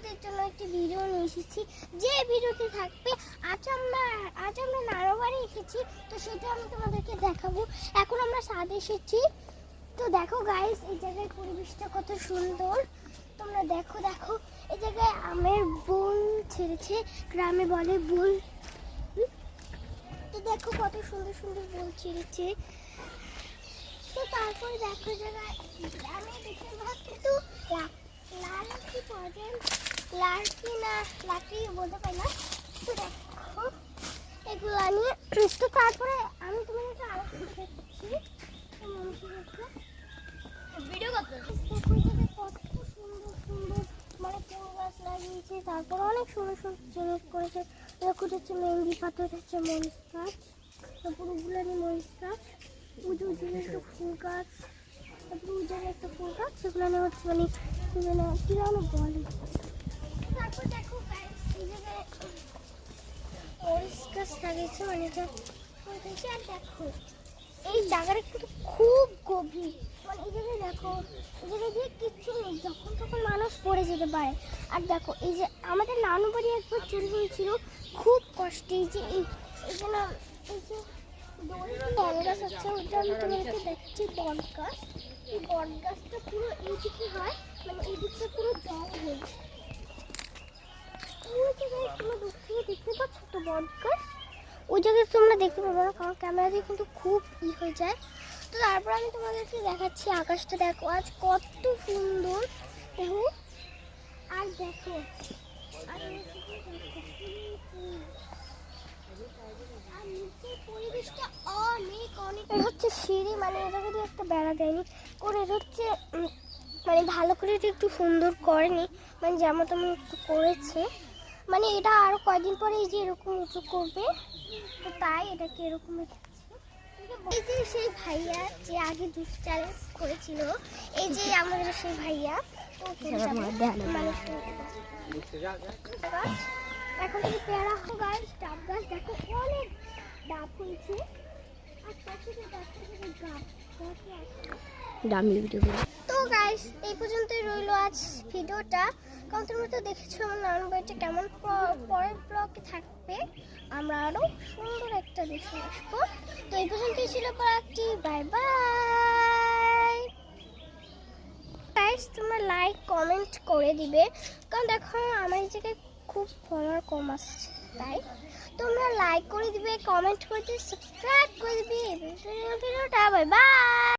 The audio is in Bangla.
তোমাদের জন্য একটি ভিডিও নিয়ে এসেছি। যে ভিডিওতে থাকবে, আজ আমরা আজ আমরা নারোবাড়ি এসেছি তো সেটা আমি তোমাদেরকে দেখাবো। এখন আমরা সাদে এসেছি। তো দেখো গাইস এই জায়গায় পরিবেশটা কত সুন্দর। তোমরা দেখো দেখো, এই জায়গায় আমের বোন ছেড়েছে, গ্রামে বলে বোল। তো দেখো কত সুন্দর সুন্দর বোল ছেড়েছে। তো তারপরে দেখো জায়গায়, গ্রামে বেশিরভাগ কিন্তু লা- লার্কি পাওয়া যায় লার্কি না লার্কি বলতে পারি না। তো দেখো এগুলো নিয়ে তো তারপরে আমি তোমাদেরকে আরও কিছু দেখাচ্ছি। তো ভিডিও করতে কত সুন্দর সুন্দর। মানে ফুল গাছ লাগিয়েছে তারপর অনেক সুন্দর সুন্দর জিনিস করেছে। হচ্ছে মেহেন্দি পাথর হচ্ছে মরিচ গাছ। তারপর উগুলানি মরিচ গাছ। উজু উজু ফুল গাছ। একটা সেগুলো হচ্ছে মানে মানে কি যেন দেখো মানে আর দেখো এই কিন্তু খুব গভীর মানে এই জায়গায় দেখো এই জায়গায় দিয়ে কিচ্ছু নেই যখন তখন মানুষ পড়ে যেতে পারে আর দেখো এই যে আমাদের নানু বাড়ি একবার চুরি হয়েছিল খুব কষ্টে এই যে এই যে না এই যে বট আছে আমি তোমাদেরকে দেখছি বট এই পুরো এইদিকে হয় মানে এই পুরো জঙ্গল তোমরা দেখতে বট গাছ না, কারণ ক্যামেরা দিয়ে কিন্তু খুব ই হয়ে যায়। তো তারপর আমি তোমাদেরকে দেখাচ্ছি আকাশটা, দেখো আজ কত সুন্দর। আর দেখো। আর দেখো। আর নিচের পরিবেশটা অনেক অনেক এটা হচ্ছে সিঁড়ি মানে এটা যদি একটা বেড়া দেয়নি করে হচ্ছে মানে ভালো করে একটু সুন্দর করেনি মানে যেমন তেমন একটু করেছে মানে এটা আরও কয়দিন পরে এই যে এরকম উঁচু করবে তো তাই এটাকে এরকম। এই যে সেই ভাইয়া যে আগে দুধ চ্যালেঞ্জ করেছিল এই যে আমাদের সেই ভাইয়া। এখন থেকে পেয়ারা গাছ ডাব গাছ দেখো অনেক ডাব হয়েছে দামি ভিডিও তো গাইস এই পর্যন্তই রইল আজ ভিডিওটা কারণ তোমরা তো দেখেছ আমার বাড়িটা কেমন পরের ব্লগে থাকবে। আমরা আরও সুন্দর একটা দেশে আসব। তো এই পর্যন্তই ছিল একটি বাই বাই গাইস তোমরা লাইক কমেন্ট করে দিবে। কারণ দেখো, আমার এই জায়গায় খুব ফলোয়ার কম আসছে, তাই। তোমরা লাইক করে দিবে কমেন্ট করে দিবে সাবস্ক্রাইব করে দিবে। ভিডিওটা। Bye bye